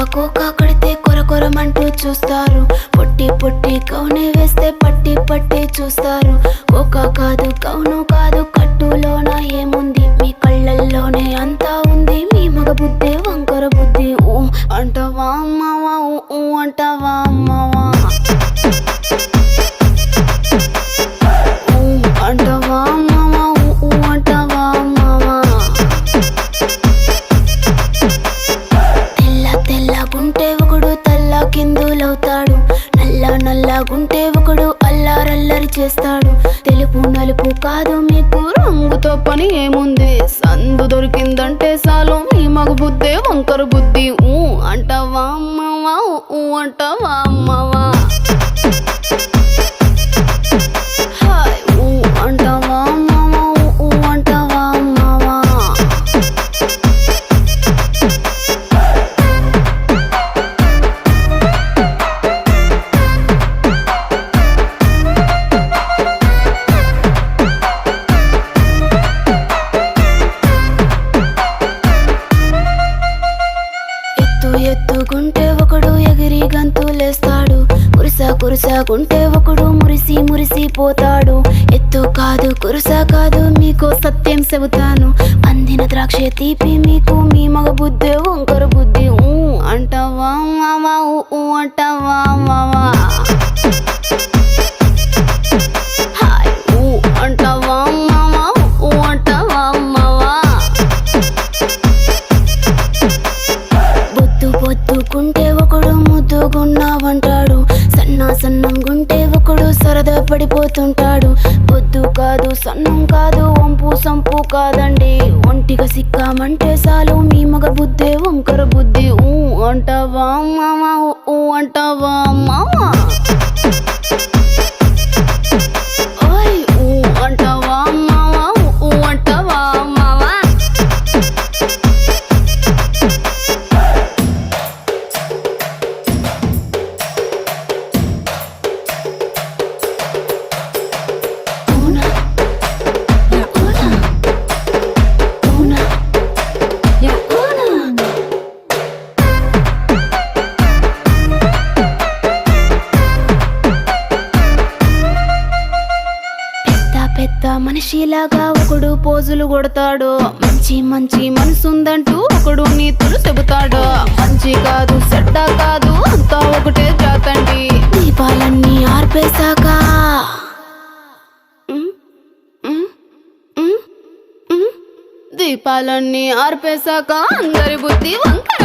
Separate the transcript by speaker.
Speaker 1: కాకో కాకడితే కొర కొరమంటూ చూస్తారు. పొట్టి పొట్టి కౌనే వేస్తే పట్టి పట్టి చూస్తారు. కోక కాదు కౌను కాదు కట్టులోన ఏముంది? మీ కళ్ళల్లోనే అంతా ఉంది. మీ మగ బుద్ధి వంకర బుద్ధి. ఊ అంటవా అలాగుంటే ఒకడు అల్లారల్లరి చేస్తాడు. తెలుపు నలుపు కాదు మీకు రంగుతో పని ఏముంది? సందు దొరికిందంటే చాలు మీ మగ బుద్ధే వంకర బుద్ధి. ఊ అంటావా అమ్మవా ఊ అంటావా అమ్మవా. ఎగిరి గంతులేస్తాడు కురుస కురుసకుంటే ఒకడు మురిసి మురిసి పోతాడు. ఎత్తు కాదు కురుస కాదు మీకు సత్యం చెబుతాను. అందిన ద్రాక్ష తీపి మీకు మీ మగ బుద్ధే కాదు సన్నం కాదు వంపు సంపు కాదండి. ఒంటిగా సిక్కామంటే చాలు మీ మగ బుద్ధే వంకర బుద్ధి. ఊ అంటావా మామ ఊ అంటావా మామ? పెద్ద మనిషిలాగా ఒకడు పోజులు కొడతాడు. మంచి మంచి మనసుందంటూ ఒకడు నీతులు చెబుతాడు. మంచి కాదు చెడ్డ కాదు అంతా ఒకటే జాతండి. దీపాలన్నీ ఆర్పేశాక. దీపాలన్నీ ఆర్పేశాక అందరి బుద్ధి వంకర